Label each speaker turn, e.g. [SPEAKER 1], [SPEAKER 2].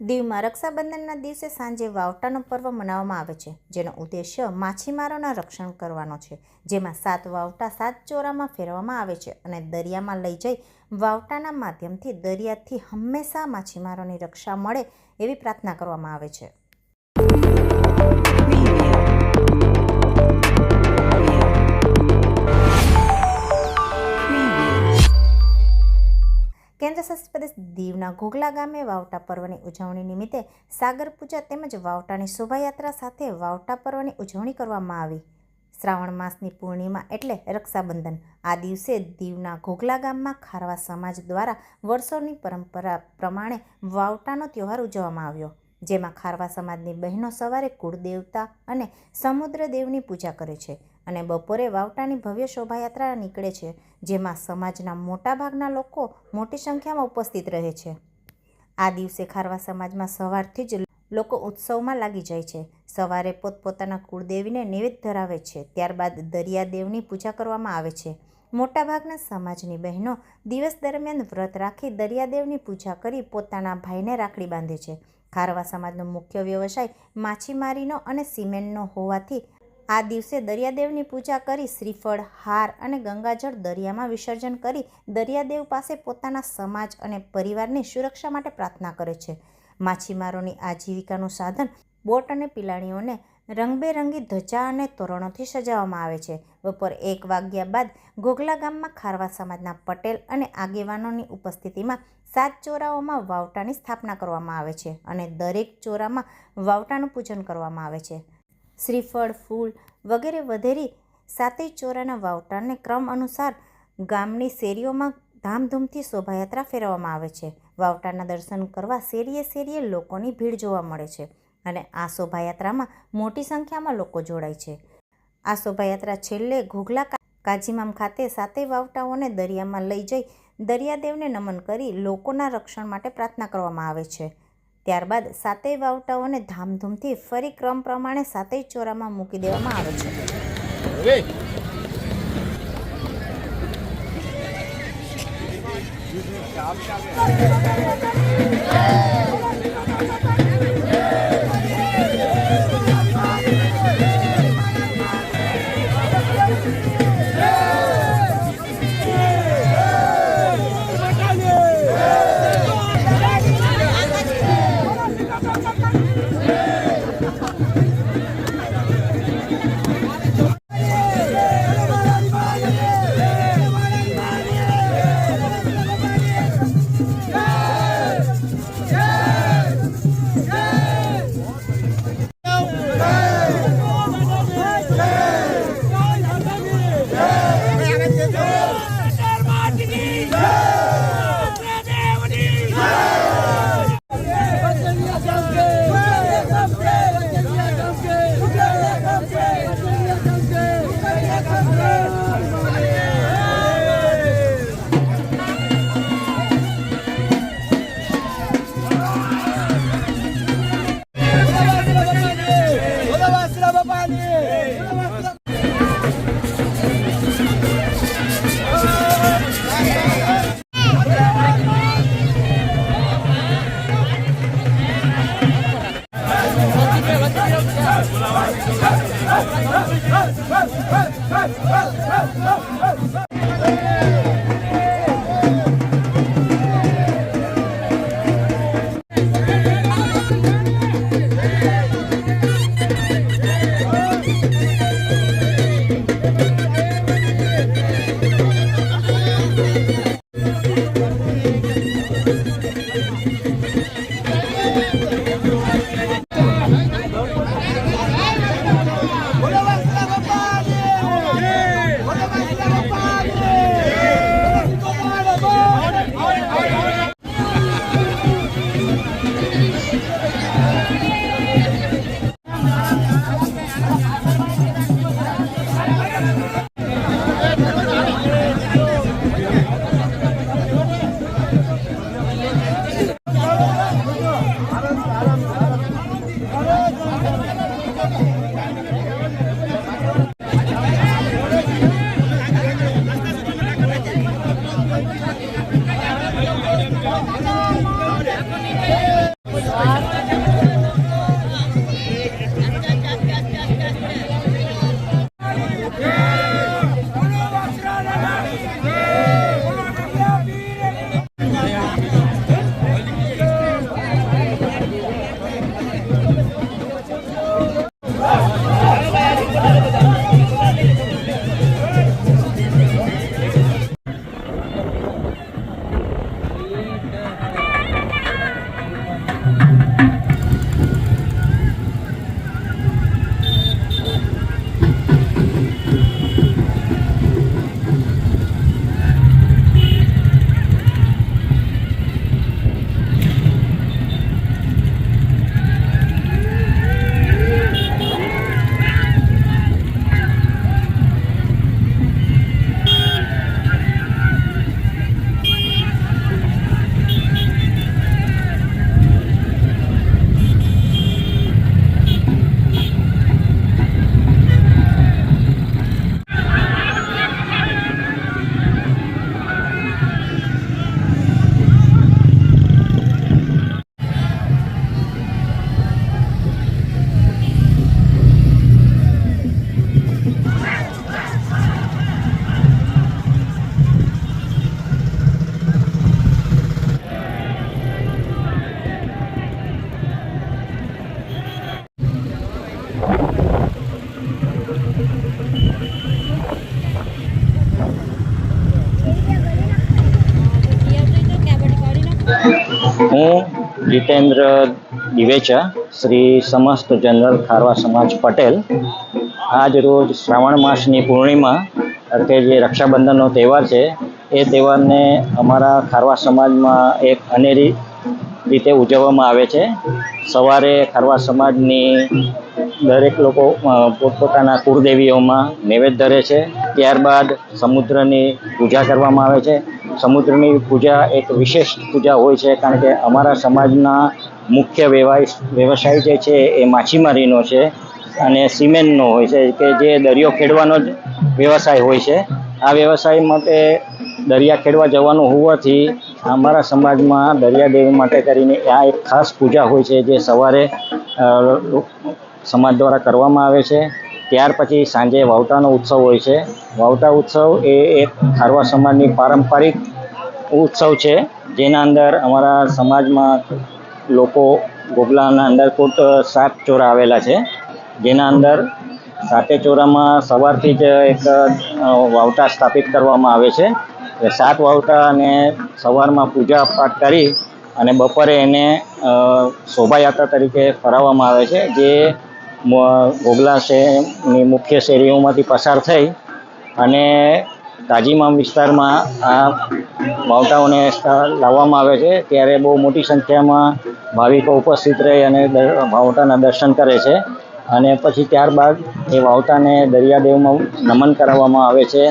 [SPEAKER 1] દીવમાં રક્ષાબંધનના દિવસે સાંજે વાવટાનો પર્વ મનાવવામાં આવે છે, જેનો ઉદ્દેશ્ય માછીમારોના રક્ષણ કરવાનો છે. જેમાં સાત વાવટા સાત ચોરામાં ફેરવવામાં આવે છે અને દરિયામાં લઈ જઈ વાવટાના માધ્યમથી દરિયાથી હંમેશા માછીમારોની રક્ષા મળે એવી પ્રાર્થના કરવામાં આવે છે. કેન્દ્રશાસિત પ્રદેશ દીવના ઘોઘલા ગામે વાવટા પર્વની ઉજવણી નિમિત્તે સાગર પૂજા તેમજ વાવટાની શોભાયાત્રા સાથે વાવટા પર્વની ઉજવણી કરવામાં આવી. શ્રાવણ માસની પૂર્ણિમા એટલે રક્ષાબંધન. આ દિવસે દીવના ઘોઘલા ગામમાં ખારવા સમાજ દ્વારા વર્ષોની પરંપરા પ્રમાણે વાવટાનો તહેવાર ઉજવવામાં આવ્યો. જેમાં ખારવા સમાજની બહેનો સવારે કુળદેવતા અને સમુદ્રદેવની પૂજા કરે છે અને બપોરે વાવટાની ભવ્ય શોભાયાત્રા નીકળે છે, જેમાં સમાજના મોટાભાગના લોકો મોટી સંખ્યામાં ઉપસ્થિત રહે છે. આ દિવસે ખારવા સમાજમાં સવારથી જ લોકો ઉત્સવમાં લાગી જાય છે. સવારે પોતપોતાના કુળદેવીને નૈવેદ્ય ધરાવે છે, ત્યારબાદ દરિયાદેવની પૂજા કરવામાં આવે છે. મોટાભાગના સમાજની બહેનો દિવસ દરમિયાન વ્રત રાખી દરિયાદેવની પૂજા કરી પોતાના ભાઈને રાખડી બાંધે છે. ખારવા સમાજનો મુખ્ય વ્યવસાય માછીમારીનો અને સિમેન્ટનો હોવાથી આ દિવસે દરિયાદેવની પૂજા કરી શ્રીફળ, હાર અને ગંગાજળ દરિયામાં વિસર્જન કરી દરિયાદેવ પાસે પોતાના સમાજ અને પરિવારની સુરક્ષા માટે પ્રાર્થના કરે છે. માછીમારોની આજીવિકાનું સાધન બોટ અને પિલાણીઓને રંગબેરંગી ધજા અને તોરણોથી સજાવવામાં આવે છે. બપોર એક વાગ્યા બાદ ગોગલા ગામમાં ખારવા સમાજના પટેલ અને આગેવાનોની ઉપસ્થિતિમાં સાત ચોરાઓમાં વાવટાની સ્થાપના કરવામાં આવે છે અને દરેક ચોરામાં વાવટાનું પૂજન કરવામાં આવે છે. શ્રીફળ, ફૂલ વગેરે વધેરી સાતેય ચોરાના વાવટાને ક્રમ અનુસાર ગામની શેરીઓમાં ધામધૂમથી શોભાયાત્રા ફેરવવામાં આવે છે. વાવટાના દર્શન કરવા શેરીએ શેરીએ લોકોની ભીડ જોવા મળે છે. અને આ શોભાયાત્રામાં મોટી સંખ્યામાં લોકો જોડાય છે. આ શોભાયાત્રા છેલ્લે ઘુઘલા કાજીમામ ખાતે સાતેય વાવટાઓને દરિયામાં લઈ જઈ દરિયાદેવને નમન કરી લોકોના રક્ષણ માટે પ્રાર્થના કરવામાં આવે છે. ત્યારબાદ સાતેય વાવટાઓને ધામધૂમથી ફરી ક્રમ પ્રમાણે સાતેય ચોરામાં મૂકી દેવામાં આવે છે.
[SPEAKER 2] ચાપ ચાપ જીતેન્દ્ર દિવેચા, શ્રી સમસ્ત જનરલ ખારવા સમાજ પટેલ. આજ રોજ શ્રાવણ માસની પૂર્ણિમા, અર્થે જે રક્ષાબંધનનો તહેવાર છે, એ તહેવારને અમારા ખારવા સમાજમાં એક અનેરી રીતે ઉજવવામાં આવે છે. સવારે ખારવા સમાજની દરેક લોકો પોતપોતાના કુળદેવીઓમાં નૈવેદ્ય ધરે છે. ત્યારબાદ સમુદ્રની પૂજા કરવામાં આવે છે. સમુદ્રની પૂજા એક વિશેષ પૂજા હોય છે, કારણ કે અમારા સમાજના મુખ્ય વ્યવસાય વ્યવસાય જે છે એ માછીમારીનો છે અને સિમેન્ટનો હોય છે, કે જે દરિયો ખેડવાનો જ વ્યવસાય હોય છે. આ વ્યવસાય માટે દરિયા ખેડવા જવાનું હોવાથી અમારા સમાજમાં દરિયાદેવી માટે કરીને આ એક ખાસ પૂજા હોય છે, જે સવારે સમાજ દ્વારા કરવામાં આવે છે. ત્યાર પછી સાંજે વાવટાનો ઉત્સવ હોય છે. વાવટા ઉત્સવ એ એક ખારવા સમાજની પારંપરિક ઉત્સવ છે, જેના અંદર અમારા સમાજમાં લોકો ગોગલાના અંદર કુલ સાત ચોરા આવેલા છે. જેના અંદર સાતે ચોરામાં સવારથી જ એક વાવટા સ્થાપિત કરવામાં આવે છે. સાત વાવટા અને સવારમાં પૂજા પાઠ કરી અને બપોરે એને શોભાયાત્રા તરીકે ફરાવવામાં આવે છે, જે ગોગલા શહેરની મુખ્ય શેરીઓમાંથી પસાર થઈ અને તાજીમામ વિસ્તારમાં આ સ્થ- લાવવામાં આવે છે, ત્યારે બહુ મોટી સંખ્યામાં ભાવિકો ઉપસ્થિત રહી અને માવટાના દર્શન કરે છે. અને પછી ત્યારબાદ એ વાવટાને દરિયાદેવમાં નમન કરાવવામાં આવે છે.